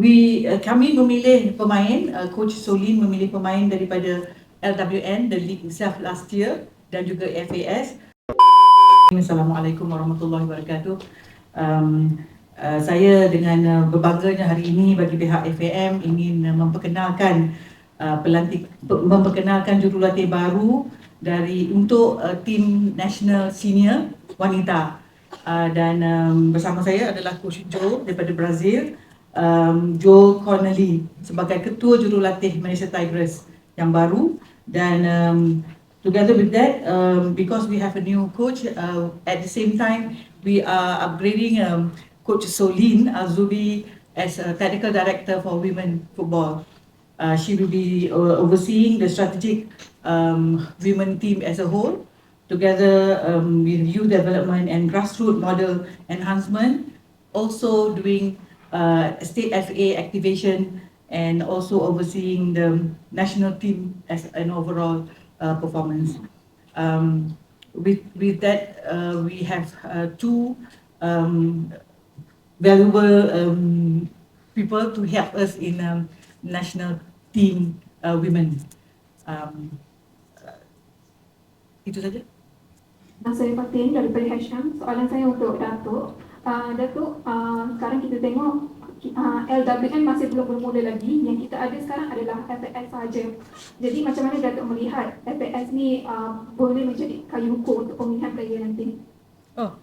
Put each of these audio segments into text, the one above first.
we uh, kami memilih pemain uh, coach Solin memilih pemain daripada LWN the league itself last year dan juga FAS Assalamualaikum warahmatullahi wabarakatuh. Um, uh, saya dengan uh, berbangganya hari ini bagi pihak FAM ingin uh, memperkenalkan uh, pelantik memperkenalkan jurulatih baru dari untuk uh, tim national senior wanita. Uh, dan um, bersama saya adalah coach Joe daripada Brazil um, Joe Connelly sebagai ketua jurulatih Malaysia Tigers yang baru. Dan um, together with that um, because we have a new coach uh, at the same time we are upgrading um, coach Solin Azubi as a technical director for women football. Uh, she will be uh, overseeing the strategic um, women team as a whole together um, with youth development and grassroots model enhancement also doing state FA activation and also overseeing the national team as an overall uh, performance. Um, with with that, uh, we have uh, two um, valuable um, people to help us in um, national team uh, women. Um, uh, itu saja. Nama saya Fatin daripada. Soalan saya untuk Datuk. Uh, Datuk, uh, sekarang kita tengok uh, LWN masih belum bermula lagi. Yang kita ada sekarang adalah FPS saja. Jadi macam mana Datuk melihat FPS ni uh, boleh menjadi kayu ukur untuk pemilihan player nanti? Oh,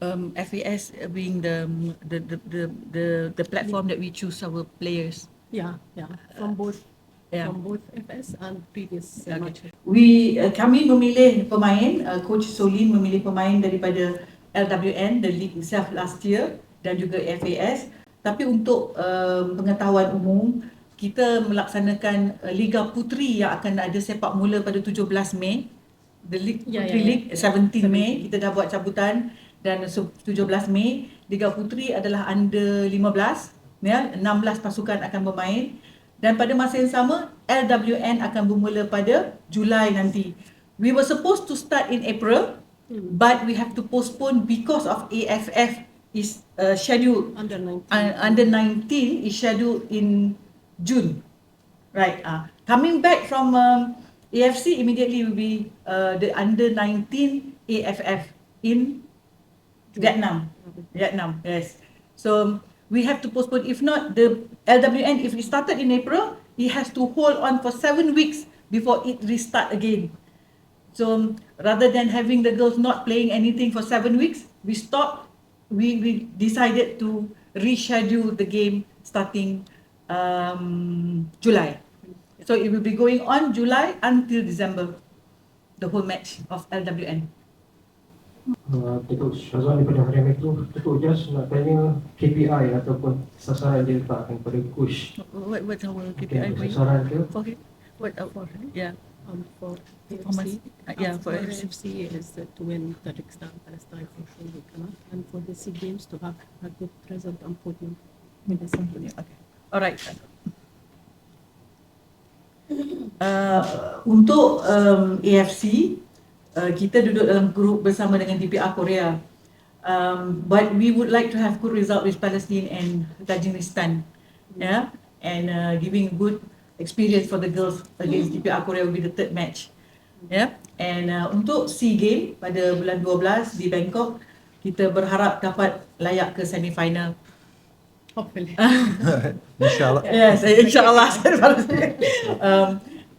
um, FAS being the, the the the the the platform that we choose our players. Yeah, yeah, from both Yeah. from both FS and previous Okay. matches. We uh, kami memilih pemain, uh, coach Solin memilih pemain daripada LWN the league itself last year dan juga FAS. Tapi untuk uh, pengetahuan umum, kita melaksanakan uh, Liga Puteri yang akan ada sepak mula pada 17 Mei. The League Ya, Puteri ya, ya. League 17 Mei kita dah buat cabutan dan se- 17 Mei Liga Puteri adalah under 15 ya 16 pasukan akan bermain dan pada masa yang sama LWN akan bermula pada Julai nanti. We were supposed to start in April. But we have to postpone because of AFF is uh, scheduled Under 19. uh, under 19 is scheduled in June. Right. Uh, coming back from um, AFC immediately will be uh, the under 19 AFF in Vietnam. Vietnam, yes. So we have to postpone. If not, the LWN, if it started in April, it has to hold on for seven weeks before it restart again. So rather than having the girls not playing anything for seven weeks, we stopped. We, we decided to reschedule the game starting um, July. So it will be going on July until December, the whole match of LWN. Uh, Datuk Syazwan daripada Harian Metro, Datuk just nak tanya KPI ataupun sasaran dia letakkan pada coach. What what's our Okay, sasaran dia Okay. What uh, yeah. Um, for AFC, uh, yeah, um, for AFC. AFC is uh, to win Tajikistan, Palestine, for sure we cannot. And for the SEA Games to have a good result on podium. with the Symphony. Okay. Alright. Uh, untuk um, AFC, uh, kita duduk dalam grup bersama dengan DPR Korea. Um, but we would like to have good result with Palestine and Tajikistan. Yeah, and uh, giving good experience for the girls against DPR Korea will be the third match. Yeah, and uh, untuk SEA Game pada bulan 12 di Bangkok, kita berharap dapat layak ke semi final. Hopefully. Inshallah. Yes, inshallah. um,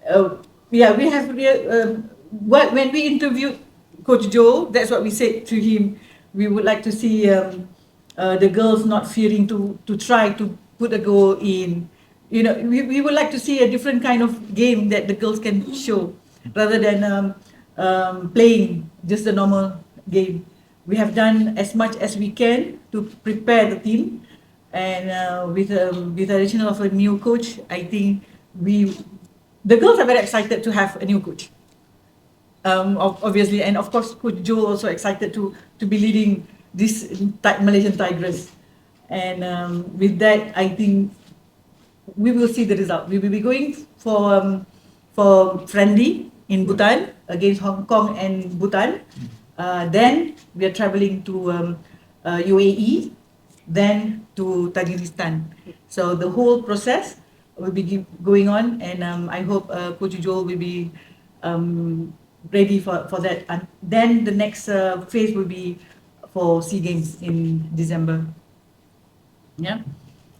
uh, yeah, we have real, um, what when we interviewed Coach Joe, that's what we said to him. We would like to see um, uh, the girls not fearing to to try to put a goal in. You know, we, we would like to see a different kind of game that the girls can show rather than um, um, playing just a normal game. We have done as much as we can to prepare the team and uh, with um, with the addition of a new coach, I think we the girls are very excited to have a new coach. Um, obviously, and of course, Coach Joe also excited to to be leading this Malaysian Tigers. And um, with that, I think we will see the result. We will be going for um, for friendly in Bhutan against Hong Kong and Bhutan. Uh, then we are traveling to um, uh, UAE then to Tajikistan. So the whole process will be going on, and um, I hope uh, Coach Joel will be um, ready for, for that. And then the next uh, phase will be for SEA Games in December. Yeah.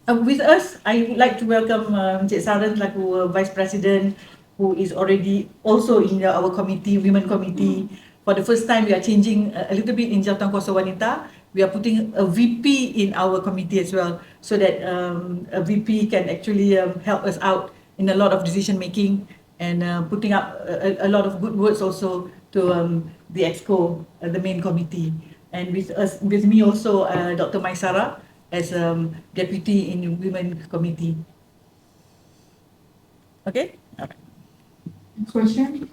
Uh, with us, I would like to welcome uh, Encik Saran selaku uh, Vice President who is already also in the, our committee, Women Committee. For the first time, we are changing a, a little bit in Jawatan Kuasa Wanita. We are putting a VP in our committee as well so that um, a VP can actually um, help us out in a lot of decision making and uh, putting up a, a- a lot of good words also to um, the EXCO, uh, the main committee. And with us, with me also, uh, Dr. Maisara as um, deputy in women committee. Okay? Next question.